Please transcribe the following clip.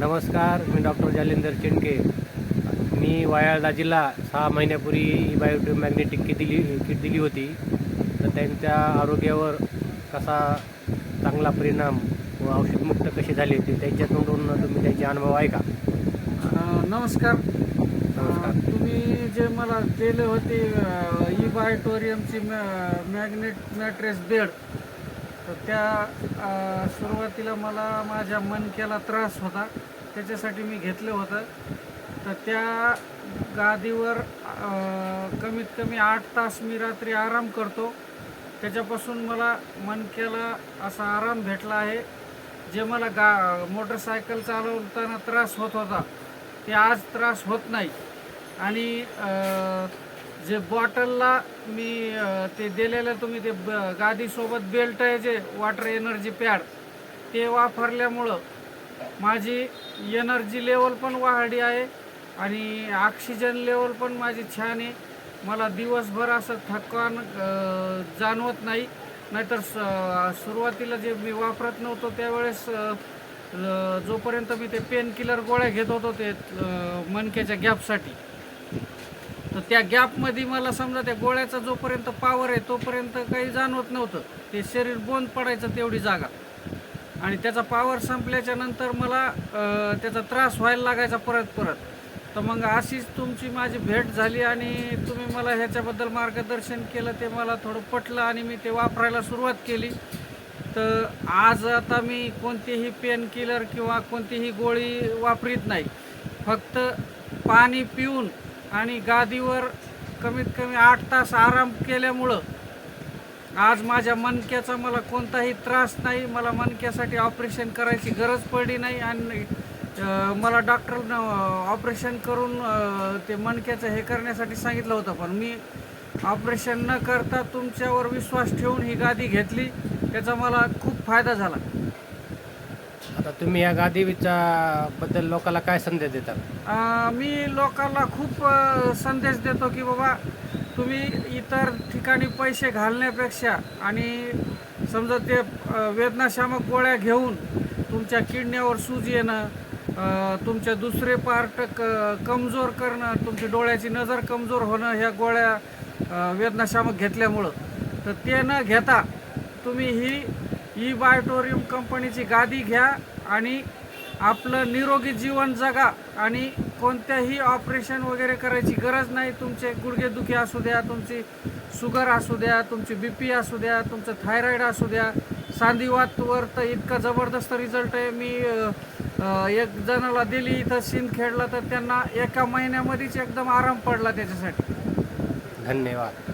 नमस्कार मी डॉक्टर जालिंदर चेंडके मी वायाळा जिल्हा सहा महिन्यापूर्वी बायोटिक मॅग्नेटिक किट दिली किट दिली होती. तर त्यांच्या आरोग्यावर कसा चांगला परिणाम व औषधमुक्त कसे झाले ते त्यांच्या तोंडून तुम्ही त्यांचे अनुभव आहे का अ, नमस्कार. नमस्कार. तुम्ही जे मला दिले होते ई बायोटोरियमची मॅग्नेट मॅट्रेस बेड तर त्या सुरुवातीला मला माझ्या मनक्याला त्रास होता. त्याच्यासाठी मी घेतलं होतं. तर त्या गादीवर कमीत कमी आठ तास मी रात्री आराम करतो. त्याच्यापासून मला मनक्याला असा आराम भेटला आहे. जे मला गा मोटरसायकल चालवताना त्रास होत होता ते आज त्रास होत नाही. आणि जे बॉटलला मी ते दिलेलं तुम्ही ते ब गादीसोबत बेल्ट आहे जे वॉटर एनर्जी पॅड ते वापरल्यामुळं माझी एनर्जी लेवल पण वाढली आहे आणि ऑक्सिजन लेवल पण माझी छान आहे. मला दिवसभर असं थकवान जाणवत नाही. नाहीतर स- सुरुवातीला जे मी वापरत नव्हतो त्यावेळेस जोपर्यंत मी ते पेन किलर गोळ्या घेत होतो ते अ, मणक्याच्या गॅपसाठी तर त्या गॅपमध्ये मला समजा त्या गोळ्याचा जोपर्यंत पावर आहे तोपर्यंत काही जाणवत नव्हतं. ते शरीर बोंद पडायचं तेवढी जागा. आणि त्याचा पावर संपल्याच्या नंतर मला त्याचा त्रास व्हायला लागायचा परत परत. तर मग अशीच तुमची माझी भेट झाली आणि तुम्ही मला ह्याच्याबद्दल मार्गदर्शन केलं ते मला थोडं पटलं आणि मी ते वापरायला सुरुवात केली. तर आज आता मी कोणतीही पेन किलर किंवा कोणतीही गोळी वापरीत नाही. फक्त पाणी पिऊन आणि गादीवर कमीत कमी आठ तास आराम केल्यामुळं आज माझ्या मनक्याचा मला कोणताही त्रास नाही मला मनक्यासाठी ऑपरेशन करायची गरज पडली नाही आणि मला डॉक्टरनं ऑपरेशन करून ते मनक्याचं हे करण्यासाठी सांगितलं होतं. पण मी ऑपरेशन न करता तुमच्यावर विश्वास ठेवून ही गादी घेतली. त्याचा मला खूप फायदा झाला. आता तुम्ही या गादीच्या बद्दल लोकांना काय संदेश देतात मी लोकांना खूप संदेश देतो की बाबा तुम्ही इतर ठिकाणी पैसे घालण्यापेक्षा आणि समजा ते वेदनाशामक गोळ्या घेऊन तुमच्या किडण्यावर सूज येणं अ, तुमचे दुसरे पार्ट क कमजोर करणं तुमची डोळ्याची नजर कमजोर होणं ह्या गोळ्या वेदनाशामक घेतल्यामुळं तर ते न घेता तुम्ही ही ई बायोटोरियम कंपनीची गादी घ्या आणि आपलं निरोगी जीवन जगा आणि कोणत्याही ऑपरेशन वगैरे करायची गरज नाही. तुमचे गुडघेदुखी असू द्या तुमची शुगर असू द्या तुमची बी पी असू द्या तुमचं थायरॉईड असू द्या. सांधिवातवर तर इतका जबरदस्त रिझल्ट आहे. मी एक जणाला दिली इथं सिंदखेडला तर त्यांना एका महिन्यामध्येच एकदम आराम पडला त्याच्यासाठी. धन्यवाद.